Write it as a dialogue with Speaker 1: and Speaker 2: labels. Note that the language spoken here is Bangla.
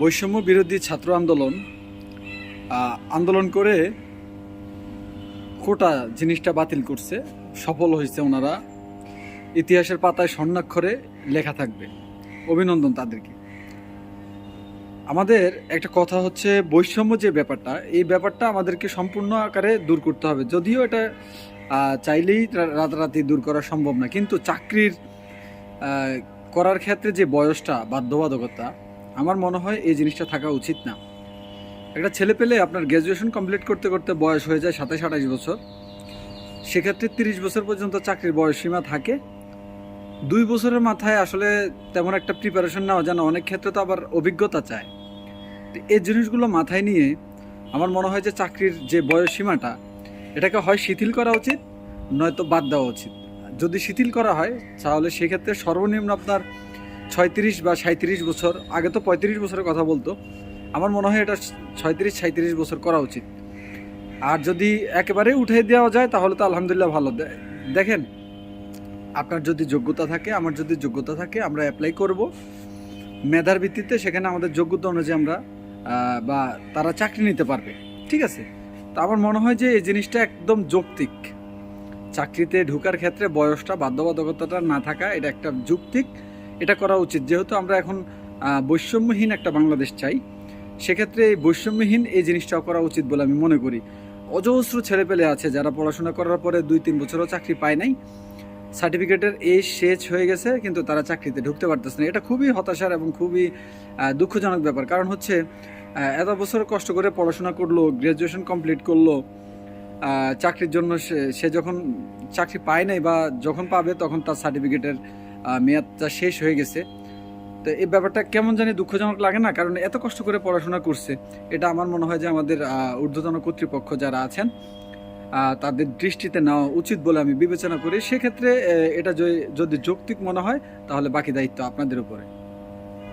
Speaker 1: বৈষম্য বিরোধী ছাত্র আন্দোলন আন্দোলন করে কোটা জিনিসটা বাতিল করছে, সফল হয়েছে ওনারা। ইতিহাসের পাতায় স্বর্ণাক্ষরে লেখা থাকবে। অভিনন্দন তাদেরকে। আমাদের একটা কথা হচ্ছে বৈষম্য যে ব্যাপারটা, এই ব্যাপারটা আমাদেরকে সম্পূর্ণ আকারে দূর করতে হবে। যদিও এটা চাইলেই রাতারাতি দূর করা সম্ভব না। কিন্তু চাকরির করার ক্ষেত্রে যে বয়সটা, বাধ্যবাধকতা আমার মনে হয় এই জিনিসটা থাকা উচিত না। একটা ছেলে পেলে আপনার গ্র্যাজুয়েশন কমপ্লিট করতে করতে বয়স হয়ে যায় সাতাশ, আঠাশ বছর। সেক্ষেত্রে তিরিশ বছর পর্যন্ত চাকরির বয়স সীমা থাকে। দুই বছরের মাথায় আসলে তেমন একটা প্রিপারেশন নেওয়া যায় না, অনেক ক্ষেত্রে তো আবার অভিজ্ঞতা চায়। তো এই জিনিসগুলো মাথায় নিয়ে আমার মনে হয় যে চাকরির যে বয়স সীমাটা, এটাকে হয় শিথিল করা উচিত, নয়তো বাদ দেওয়া উচিত। যদি শিথিল করা হয়, তাহলে সেক্ষেত্রে সর্বনিম্ন আপনার ছয়ত্রিশ বা সাঁত্রিশ বছর, আগে তো পঁয়ত্রিশ বছরের কথা বলতো। আমার মনে হয় এটা ছয়ত্রিশ সাঁত্রিশ বছর করা উচিত। আর যদি একেবারেই উঠে দেওয়া যায়, তাহলে তো আলহামদুলিল্লাহ ভালো। দেখেন, আপনার যদি যোগ্যতা থাকে, আমার যদি যোগ্যতা থাকে, আমরা অ্যাপ্লাই করব। মেধার ভিত্তিতে সেখানে আমাদের যোগ্যতা অনুযায়ী আমরা বা তারা চাকরি নিতে পারবে। ঠিক আছে? তো আমার মনে হয় যে এই জিনিসটা একদম যৌক্তিক। চাকরিতে ঢোকার ক্ষেত্রে বয়সটা, বাধ্যবাধকতাটা না থাকা, এটা একটা যৌক্তিক। এটা করা উচিত। যেহেতু আমরা এখন বৈষম্যহীন একটা বাংলাদেশ চাই, সেক্ষেত্রে এই বৈষম্যহীন এই জিনিসটাও করা উচিত বলে আমি মনে করি। অজস্র ছেলেপেলে আছে যারা পড়াশোনা করার পরে দুই তিন বছরও চাকরি পায় নাই। সার্টিফিকেটের এই শেষ হয়ে গেছে, কিন্তু তারা চাকরিতে ঢুকতে পারতেছে না। এটা খুবই হতাশার এবং খুবই দুঃখজনক ব্যাপার। কারণ হচ্ছে এত বছর কষ্ট করে পড়াশোনা করল গ্র্যাজুয়েশন কমপ্লিট করল চাকরির জন্য সে সে যখন চাকরি পায় নাই বা যখন পাবে তখন তার সার্টিফিকেটের মেয়াদটা শেষ হয়ে গেছে। তো এই ব্যাপারটা কেমন জানি দুঃখজনক লাগে না, কারণ এত কষ্ট করে পড়াশোনা করছে, এটা আমার মনে হয় যে আমাদের ঊর্ধ্বতন কর্তৃপক্ষ যারা আছেন তাদের দৃষ্টিতে নেওয়া উচিত বলে আমি বিবেচনা করি। সেক্ষেত্রে এটা যদি যৌক্তিক মনে হয়, তাহলে বাকি দায়িত্ব আপনাদের উপরে।